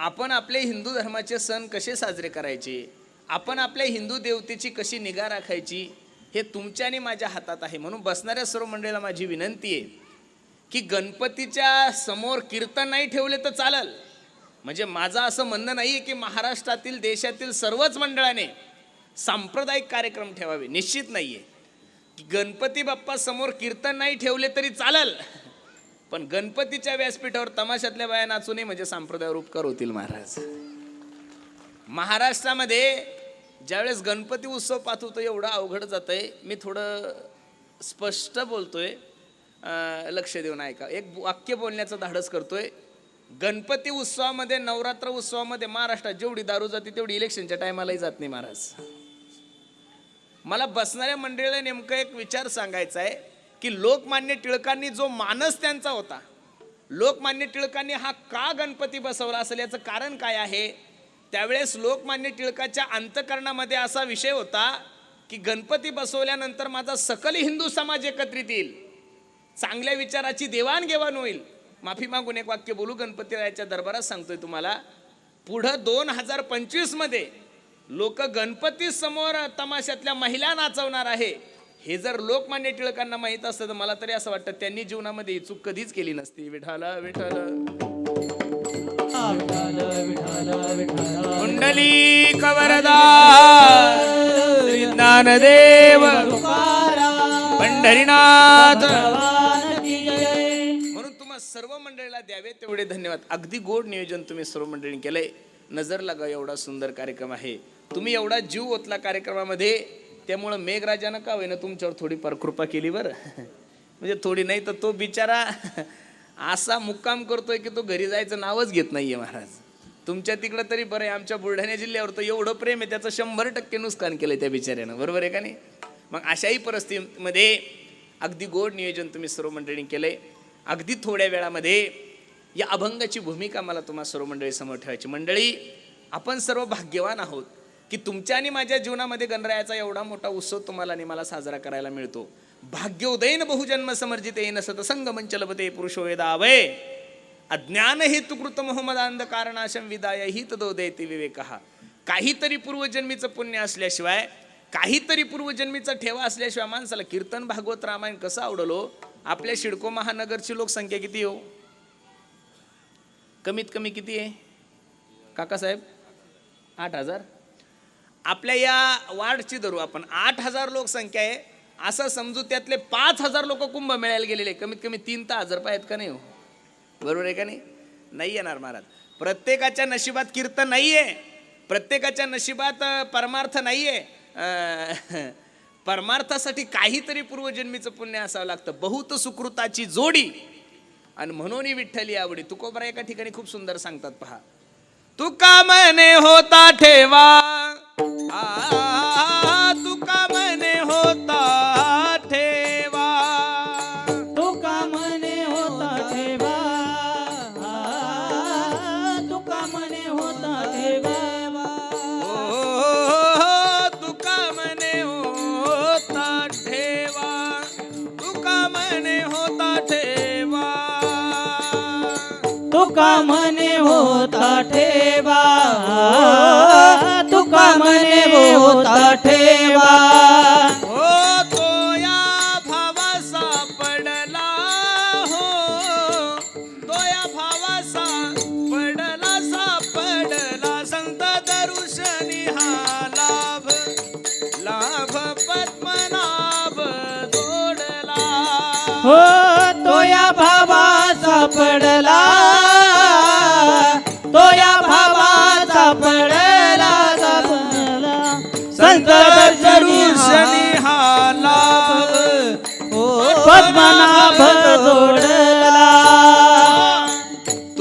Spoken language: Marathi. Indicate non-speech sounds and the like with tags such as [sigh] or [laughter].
आपण आपले हिंदू धर्माचे सण कसे साजरे करायचे? आपण आपल्या हिंदू देवतेची कशी निगा राखायची? हे तुमच्या आणि माझ्या हातात आहे. म्हणून बसणाऱ्या सर्व मंडळीला माझी विनंती आहे की गणपतीच्या समोर कीर्तन नाही ठेवले तर चालल. म्हणजे माझं असं म्हणणं नाही आहे की महाराष्ट्रातील देशातील सर्वच मंडळाने सांप्रदायिक कार्यक्रम ठेवावे. निश्चित नाही आहे की गणपती बाप्पा समोर कीर्तन नाही ठेवले तरी चालल. पण गणपतीच्या व्यासपीठावर तमाशातल्या बाया नाचू नये म्हणजे सांप्रदाय उपकार होतील महाराज. महाराष्ट्रामध्ये ज्यावेळेस गणपती उत्सव पाहतो एवढं अवघड जात आहे मी थोडं स्पष्ट बोलतोय. लक्ष देऊन ऐका. एक वाक्य बोलण्याचं धाडस करतोय. गणपती उत्सवामध्ये नवरात्र उत्सवामध्ये महाराष्ट्रात जेवढी दारू जाते तेवढी इलेक्शनच्या टायमालाही जात नाही महाराज. मला बसणाऱ्या मंडळीला नेमकं एक विचार सांगायचा आहे. की लोकमान्य टिळकांनी जो मानस त्यांचा होता लोकमान्य टिळकांनी हा का गणपती बसवला असेल याचं कारण काय आहे? त्यावेळेस लोकमान्य टिळकाच्या अंतकरणामध्ये असा विषय होता की गणपती बसवल्यानंतर माझा सकल हिंदू समाज एकत्रित येईल. चांगल्या विचाराची देवाणघेवाण होईल. माफी मागून एक वाक्य बोलू गणपतीरायाच्या दरबारात सांगतोय तुम्हाला. पुढं दोन हजार पंचवीसमध्ये लोक गणपती समोर तमाशातल्या महिला नाचवणार आहे. हे जर लोकमान्य टिळकांना माहीत असतं तर मला तरी असं वाटतं त्यांनी जीवनामध्ये ही चूक कधीच केली नसती. विठाला विठाल कुंडली कवरदार ज्ञानदेव पंढरीनाथ. म्हणून तुम्हा सर्व मंडळीला द्यावे तेवढे धन्यवाद. अगदी गोड नियोजन तुम्ही सर्व मंडळींनी केलंय. नजर लगा एवढा सुंदर कार्यक्रम आहे. तुम्ही एवढा जीव ओतला कार्यक्रमामध्ये. त्यामुळं मेघराजानं का होईना तुमच्यावर थोडीफार कृपा केली बरं? म्हणजे थोडी नाही तर तो बिचारा असा मुक्काम करतोय की तो घरी जायचं नावच घेत नाहीये महाराज. तुमच्या तिकडं तरी बरं आहे आमच्या बुलढाणा जिल्ह्यावर तर एवढं प्रेम आहे त्याचं शंभर टक्के नुकसान केलं त्या बिचाऱ्यानं. बरोबर आहे का नाही? मग अशाही परिस्थितीमध्ये अगदी गोड नियोजन तुम्ही सर्व मंडळींनी केलंय. अगदी थोड्या वेळामध्ये या अभंगाची भूमिका मला तुम्हाला सर्व मंडळी समोर ठेवायची. मंडळी आपण सर्व भाग्यवान आहोत. की तुमच्या आणि माझ्या जीवनामध्ये गणरायाचा एवढा मोठा उत्सव तुम्हाला आणि मला साजरा करायला मिळतो. भाग्योदयन बहुजन्म समर्जित येन सतसंग मंचलपते पुरुषो वेदावय अज्ञान हेतु कृत मोहम्मद अंधकारणाशम विदाय ही तदोदयती विवेक. काहीतरी पूर्वजन्मीचं पुण्य असल्याशिवाय काहीतरी पूर्वजन्मीचा ठेवा असल्याशिवाय माणसाला कीर्तन भागवत रामायण कसं आवडलो? आपल्या शिडको महानगरची लोकसंख्या किती हो? कमीत कमी किती आहे? काकासाहेब आठ हजार? आपल्या या वार्डची धरू आपण. आठ हजार लोकसंख्या आहे. असं समजू त्यातले पाच हजार लोक कुंभमेळ्याला गेलेले. कमीत कमी तीन तर हजार आहेत का नाही हो? बरोबर आहे का नाही? नाही येणार महाराज. प्रत्येकाच्या नशिबात कीर्तन नाही आहे प्रत्येकाच्या नशिबात परमार्थ नाही आहे [laughs] परमार्थासाठी काहीतरी पूर्वजन्मीचं पुण्य असावं लागतं. बहुत सुकृताची जोडी. आणि म्हणून ही विठ्ठली आवडी. तुकोबरा एका ठिकाणी खूप सुंदर सांगतात पहा. तुका मने होता ठेवा. ठेवा. तुका मने होता ठेवा.